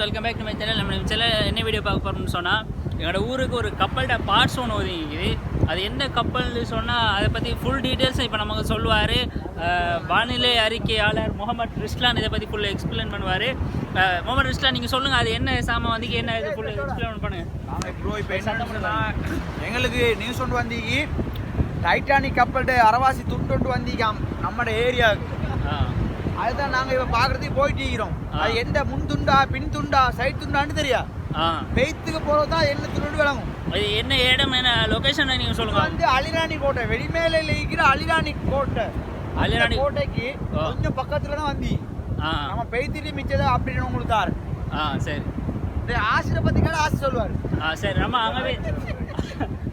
Welcome back to my channel நம்ம channel என்ன video பார்க்க போகிறோம்னு சொன்னால் எங்களோட ஊருக்கு ஒரு கப்பல்ட பார்ட்ஸ் ஒன்று ஒதுங்கிக்குது. அது என்ன கப்பல்னு சொன்னால் அதை பற்றி ஃபுல் டீட்டெயில்ஸ் இப்போ நமக்கு சொல்லுவார். வானிலை அறிக்கையாளர் முகமது ரிஸ்லான் இதை பற்றி ஃபுல்லாக எக்ஸ்பிளைன் பண்ணுவார். முகமது ரிஸ்லான் நீங்கள் சொல்லுங்கள் அது என்ன சாமான் வந்து என்ன இது ஃபுல்லாக எக்ஸ்பிளைன் பண்ணுங்கள் எங்களுக்கு நியூஸ் ஒன்று வந்தீங்க டைட்டானிக் கப்பல்கிட்ட அரவாசி துண்டு வந்தீங்க நம்மட ஏரியாவுக்கு அதுதான் நாங்கள் இப்போ பார்க்குறதுக்கு போயிட்டு இருக்கிறோம். அது எந்த முன் துண்டா பின் துண்டா சைட் துண்டான்னு தெரியா? ஆ. பெய்த்துக்கு போகிறது தான் என்ன துண்டு விளங்கும். என்ன இடம் என்ன லொக்கேஷனை நீங்கள் இது சொல்லுங்கள் வந்து அலிராணி கோட்டை வெடிமேலையில் இருக்கிற அலிராணி கோட்டை. அலிராணி- கோட்டைக்கு. கொஞ்சம் பக்கத்துல தான் வந்தி. ஆ. நம்ம பெய்த்துட்டு மிச்சதை அப்படின்னு உங்களுக்கு தாரு ஆ சரி. இந்த ஆசிரை பற்றி கேட்டால் ஆசி சொல்லுவார். ஆ சரி நம்ம அங்கே போய்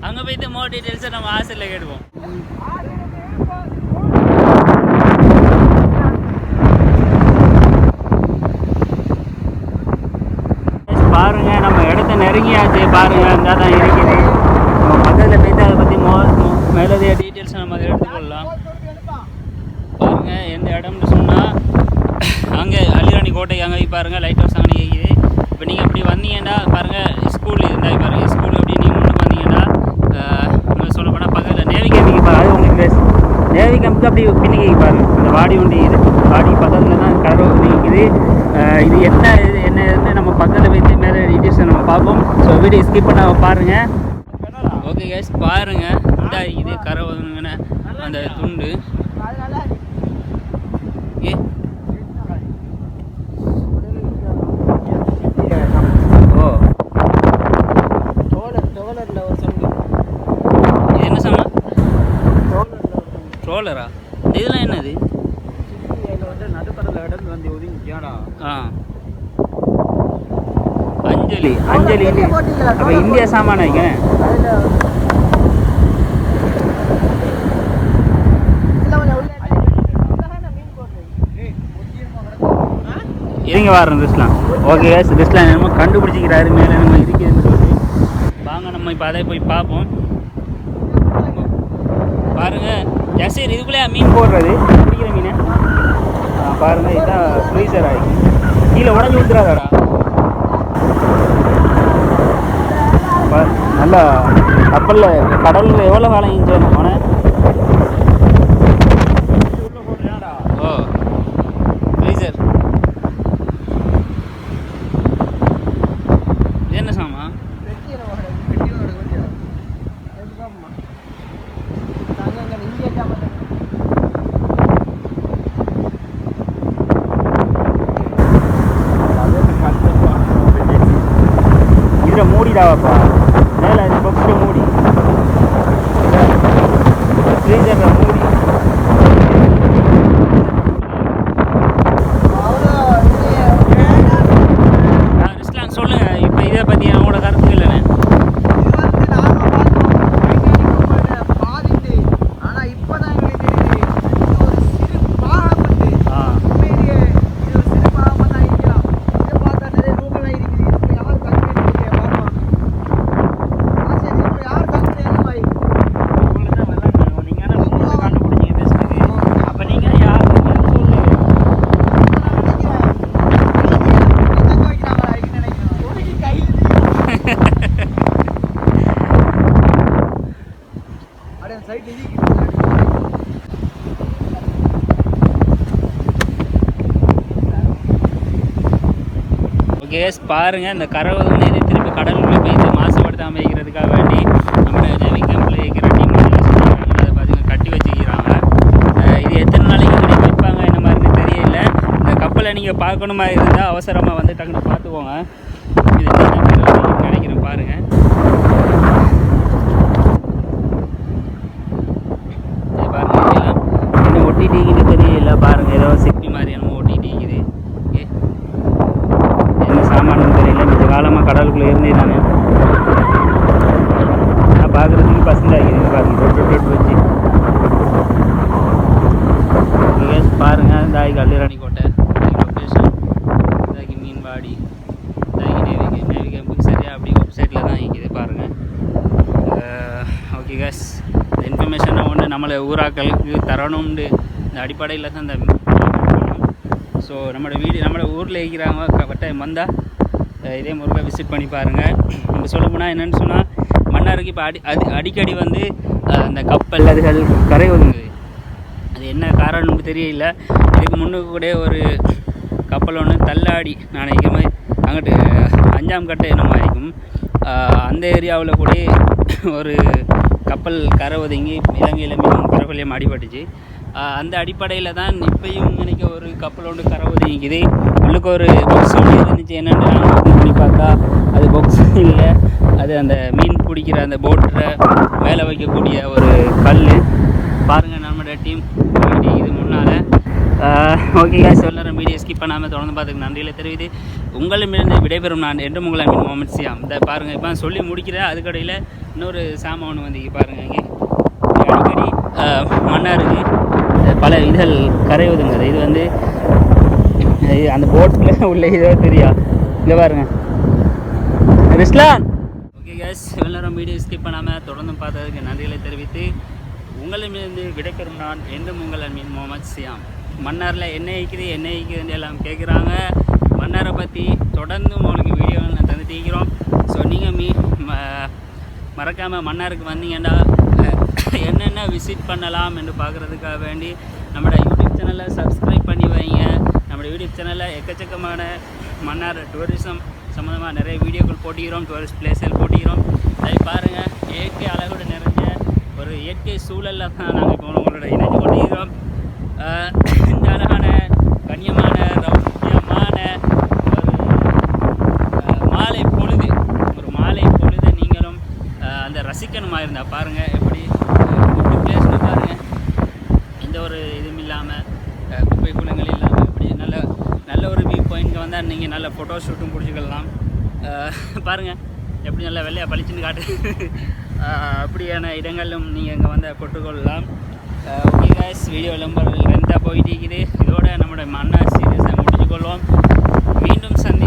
அங்கே போயிட்டு மோர் டீட்டெயில்ஸை நம்ம ஹாஸ்டலில் கேட்டுப்போம் பாருங்க நம்ம இறங்கியாச்சு நெருங்கியாச்சு பாருங்க அங்கே தான் இருக்குது. நம்ம பக்கத்தில் போயிட்டு அதை பற்றி மோ மோ- மேலதிக டீட்டெயில்ஸ் நம்ம அதை எடுத்துக்கொள்ளலாம். பாருங்க எந்த இடம்னு சொன்னால் அங்கே அலிராணி கோட்டை அங்கே பாருங்கள் லைட் ஹவுஸ் அங்கே இருக்குது. இப்போ நீங்கள் அப்படி வந்தீங்கன்னா பாருங்கள் ஸ்கூல் இருந்தால் பாருங்கள் ஸ்கூல் எப்படி நீங்கள் முன்னுக்கு வந்தீங்கன்னா நம்ம சொல்ல போனால் பக்கத்தில் நேவி கேம்பிக்கு பாருங்க அது உங்களுக்கு பேச நேவி கேம்புக்கு அப்படி பின்னிக்கு பாருங்கள் அந்த வாடி ஒன்று இது. வாடி பக்கத்தில் தான் கடற்கரை ஒன்று இது என்ன இது என்ன இதுன்னு நம்ம பக்கத்தில் வைத்து மேலே பார்ப்போம். ஸோ வீடியோ ஸ்கிப் பண்ண பாருங்கள் ஓகே கேஸ் பாருங்க. இந்த இது கரை ஒதுங்கின அந்த துண்டு. ஏ. என்ன சாமா? ட்ரோலரா இதெல்லாம் என்னது? நடுப்படல இடம் வந்து ஒதுங்கிக்கியாடா ஆ. அஞ்சலி அஞ்சலி அப்போ இந்தியா சாமான வைக்கிறேன் இருங்க வாரம் ரிஸ்லாம் ஓகே கேஸ் ரிஸ்லாம் என்னமோ கண்டுபிடிச்சிக்கிறாரு மேலே நம்ம இருக்குதுன்னு சொல்லிட்டு வாங்க நம்ம இப்போ அதை போய் பார்ப்போம். பாருங்க ஜசீர் இதுக்குள்ளே மீன் போடுறது? பிடிக்கிற மீன்? ஆ, பாருங்க இதுதான் ஃப்ரீசர் ஆகி கீழே உடஞ்சி ஊத்துறாதாடா நல்லா கப்பலில் கடலில் எவ்வளோ காலம் இங்கே போன ஓ ஃப்ரீசர் என்ன சாமா? மூடிடாவாப்பா மேலே இந்த பக்ஸில் மூடி ஃப்ரீசரில் மூடி ஆ, ரிஸ்லான் சொல்லுங்கள் இப்போ இதை பற்றி உங்களோட கருத்துக்கள் என்ன ஆ உங்களுக்கு தான் விளையாடணும் நீங்கள் ஆனால் உங்களுக்கு கண்டுபிடிச்சிங்க பேசுறது அப்போ நீங்கள் யார் சொல்லு ஓகே பாருங்கள் இந்த கரவை வந்து திருப்பி கடலுக்குள்ளே போயிட்டு மாசுபடுத்தாமல் வைக்கிறதுக்காக வேண்டி நம்ம நேவி கேம்பில் இருக்கிற டீம் அதை பார்த்து கட்டி வச்சுக்கிறாங்க இது எத்தனை நாளைக்கு இப்படி வைப்பாங்க என்ன மாதிரின்னு தெரியல. இந்த கப்பலை நீங்கள் பார்க்கணுமா இருந்தால் அவசரமாக வந்து டக்குன்னு பார்த்துக்கோங்க. இது என்ன நினைக்கிறேன் பாருங்கள் இது பாருங்க இதெல்லாம் என்ன ஒட்டிட்டீங்கன்னு தெரியல பாருங்க ஏதோ சிப்பி மாதிரி என்னமோ ஒட்டிட்டீங்குது ஓகே என்ன சாமானும் தெரியல மிச்ச காலமாக கடலுக்குள்ளே இருந்தே தானே நான் பார்க்குறதுக்கு பசந்தாகிது பாருங்க. ரொட்டு ரொட்டு வச்சு Guys, பாருங்க தாய் கல்லூராணி கோட்டை. லொக்கேஷன் தாக்கி மீன்பாடி தாக்கி நேவிகை நேவி கேம்புக்கு சரியாக அப்படி வெப்சைட்டில் தான் இருக்குது பாருங்கள் ஓகே கேஸ் இந்த இன்ஃபர்மேஷனை ஒன்று நம்மளை ஊராக்களுக்கு தரணும்னு இந்த அடிப்படையில் தான் இந்த ஸோ நம்மளோட வீடு நம்மளோட ஊரில் இருக்கிறவங்க கட்டாயம் வந்தால் இதே முருகா விசிட் பண்ணி பாருங்கள் நம்ம சொல்ல போனால் என்னென்னு சொன்னால் மன்னாருக்கு இப்போ அடி அது அடிக்கடி வந்து அந்த கப்பல் அதுகள் கரை ஒதுங்குது அது என்ன காரணம்னு தெரியல. இதுக்கு முன்னுக்கு கூட ஒரு கப்பல் ஒன்று தள்ளாடி நான் நினைக்கிற மாதிரி அங்கிட்டு அஞ்சாம் கட்டை என்னமோ ஆகிக்கும் அந்த ஏரியாவில் கூட ஒரு கப்பல் கரை ஒதுங்கி இலங்கையில் மிகவும் பரவலியம் அடிபட்டுச்சு. அந்த அடிப்படையில் தான் இப்பையும் நினைக்க ஒரு கப்பல் ஒன்று கரை ஒதுங்கிக்குது. உள்ளுக்கு ஒரு பாக்ஸ் ஒன்று இருந்துச்சு. என்னென்னு நான் ஓப்பன் பண்ணி பார்த்தா அது பொக்ஸ் இல்லை. அது அந்த மீன் பிடிக்கிற அந்த போட்டில் மேலே வைக்கக்கூடிய ஒரு கல் பாருங்கள் நம்மளோட டீம் இது முன்னால் ஓகே guys சொல்லுற வீடியோ ஸ்கிப் பண்ணாமல் தொடர்ந்து பார்த்துக்கு நன்றியில் தெரிவித்து உங்களிடமிருந்து விடைபெறும் நான் என்று உங்களை மீன் மொமெண்ட்ஸியா இந்த பாருங்கள் இப்போ சொல்லி முடிக்கிறேன். அதுக்கடையில் இன்னொரு சாமான் ஒன்று வந்து பாருங்கள் இங்கே. அடிக்கடி மண்ணாக இருக்குது பல இதழ் கரையுதுங்கிறது இது வந்து அந்த போட்டில் உள்ள இதோ தெரியா? இங்கே பாருங்க. ரிஸ்லான்! ஓகே கேஸ் இவ்வளோ நேரம் வீடியோ ஸ்கிப் பண்ணாமல் தொடர்ந்து பார்த்ததுக்கு நன்றிகளை தெரிவித்து உங்களிடமிருந்து விடைபெறும் நான் என்றும் உங்கள் மீன் முகமது சியாம். மன்னாரில் என்ன இருக்குது என்ன இருக்குதுன்னு எல்லாம் கேட்குறாங்க. மன்னாரை பற்றி தொடர்ந்து உங்களுக்கு வீடியோ நான் தந்து தீக்கிறோம் ஸோ நீங்கள் மீ மறக்காமல் மன்னாருக்கு வந்தீங்கன்னா என்னென்ன விசிட் பண்ணலாம் என்று பார்க்குறதுக்காக வேண்டி நம்மளோட யூடியூப் சேனலை சப்ஸ்கிரைப் பண்ணி வைங்க. நம்முடைய யூடியூப் சேனலில் எக்கச்சக்கமான மன்னார் டூரிசம் சம்மந்தமாக நிறைய வீடியோக்கள் போட்டிக்கிறோம் டூரிஸ்ட் பிளேஸில் போட்டிக்கிறோம். அதை பாருங்கள் இயற்கை அழகோடு நிறைஞ்ச ஒரு இயற்கை சூழலில் தான் நாங்கள் இப்போ உங்களோட இணைந்து கொண்டிருக்கிறோம். இந்த அழகான கண்ணியமான ரம்யமான ஒரு மாலை பொழுது ஒரு மாலை பொழுது நீங்களும் அந்த ரசிக்கணுமா இருந்தால் பாருங்கள் எப்படி குட்டி பாருங்கள் எந்த ஒரு இதுவும் இல்லாமல் குப்பை குளங்கள் இல்லாமல் நல்ல நல்ல ஒரு வியூ பாயிண்ட்க்கு வந்தால் நீங்கள் நல்ல ஃபோட்டோ ஷூட்டும் பிடிச்சிக்கலாம். பாருங்கள் எப்படி நல்லா வெள்ளையாக பளிச்சுன்னு காட்டு. அப்படியான இடங்களும் நீங்கள் இங்கே வந்து கொட்டுக்கொள்ளலாம் ஓகே காய்ஸ் வீடியோ விளம்பரம் லென்த்தாக போயிட்டு இருக்குது. இதோட நம்மளோட மன்னா சீரியஸை முடிச்சுக்கொள்வோம். மீண்டும் சந்தி